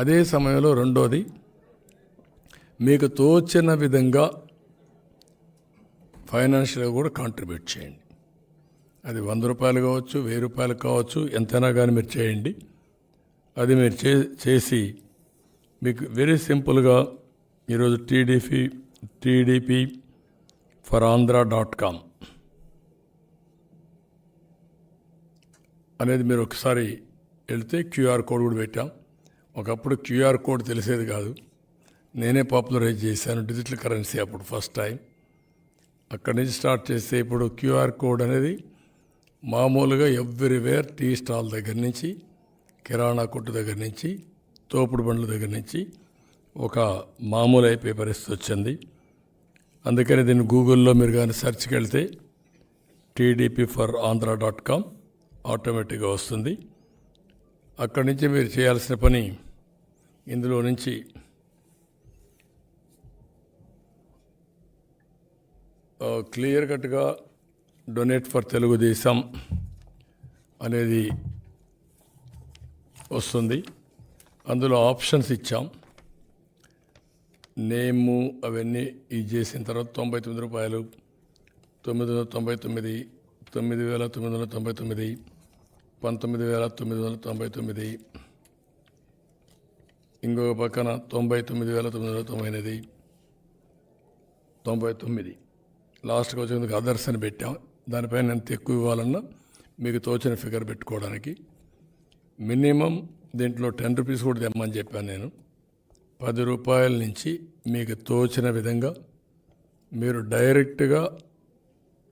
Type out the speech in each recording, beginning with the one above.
అదే సమయంలో రెండోది మీకు తోచిన విధంగా ఫైనాన్షియల్గా కూడా కాంట్రిబ్యూట్ చేయండి. అది వంద రూపాయలు కావచ్చు వెయ్యి రూపాయలు కావచ్చు ఎంతైనా కానీ మీరు చేయండి. అది మీరు చే చేసి మీకు వెరీ సింపుల్గా ఈరోజు TDP TDP for Andhra dot com అనేది మీరు ఒకసారి వెళితే క్యూఆర్ కోడ్ కూడా పెట్టాం. ఒకప్పుడు క్యూఆర్ కోడ్ తెలిసేది కాదు. నేనే పాపులరైజ్ చేశాను డిజిటల్ కరెన్సీ అప్పుడు ఫస్ట్ టైం. అక్కడి నుంచి స్టార్ట్ చేస్తే ఇప్పుడు క్యూఆర్ కోడ్ అనేది మామూలుగా ఎవ్రీవేర్ టీ స్టాల్ దగ్గర నుంచి కిరాణా కొట్టు దగ్గర నుంచి తోపుడు బండ్ల దగ్గర నుంచి ఒక మామూలు అయిపోయే పరిస్థితి వచ్చింది. అందుకని దీన్ని గూగుల్లో మీరు కానీ సెర్చ్కి వెళ్తే TDP for Andhra dot com ఆటోమేటిక్గా వస్తుంది. అక్కడి నుంచి మీరు చేయాల్సిన పని ఇందులో నుంచి క్లియర్ కట్గా డొనేట్ ఫర్ తెలుగుదేశం అనేది వస్తుంది. అందులో ఆప్షన్స్ ఇచ్చాం. నేము అవన్నీ ఇది చేసిన తర్వాత తొంభై తొమ్మిది రూపాయలు తొమ్మిది వందల తొంభై తొమ్మిది తొమ్మిది వేల తొమ్మిది వందల తొంభై తొమ్మిది పంతొమ్మిది వేల తొమ్మిది వందల తొంభై తొమ్మిది ఇంకొక పక్కన తొంభై తొమ్మిది వేల తొమ్మిది వందల తొంభై ఎనిమిది. తొంభై తొమ్మిది. లాస్ట్కి వచ్చేందుకు అదర్స్ అని పెట్టాం. దానిపైన ఎంత ఎక్కువ ఇవ్వాలన్నా మీకు తోచిన ఫిగర్ పెట్టుకోవడానికి. మినిమం దీంట్లో టెన్ రూపీస్ కూడా తెమ్మని చెప్పాను నేను. పది రూపాయల నుంచి మీకు తోచిన విధంగా మీరు డైరెక్ట్గా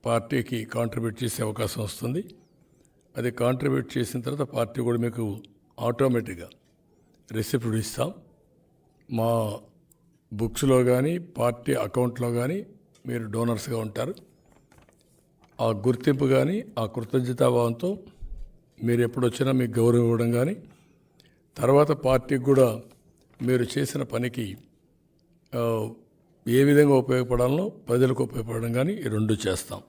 పార్టీకి కాంట్రిబ్యూట్ చేసే అవకాశం వస్తుంది. అది కాంట్రిబ్యూట్ చేసిన తర్వాత పార్టీ కూడా మీకు ఆటోమేటిక్గా రిసిప్ట్ ఇస్తాం. మా బుక్స్లో కానీ పార్టీ అకౌంట్లో కానీ మీరు డోనర్స్గా ఉంటారు. ఆ గుర్తింపు కానీ ఆ కృతజ్ఞతాభావంతో మీరు ఎప్పుడొచ్చినా మీకు గౌరవం ఇవ్వడం కానీ తర్వాత పార్టీకి కూడా మీరు చేసిన పనికి ఏ విధంగా ఉపయోగపడాలనో ప్రజలకు ఉపయోగపడడం కానీ ఈ రెండు చేస్తాం.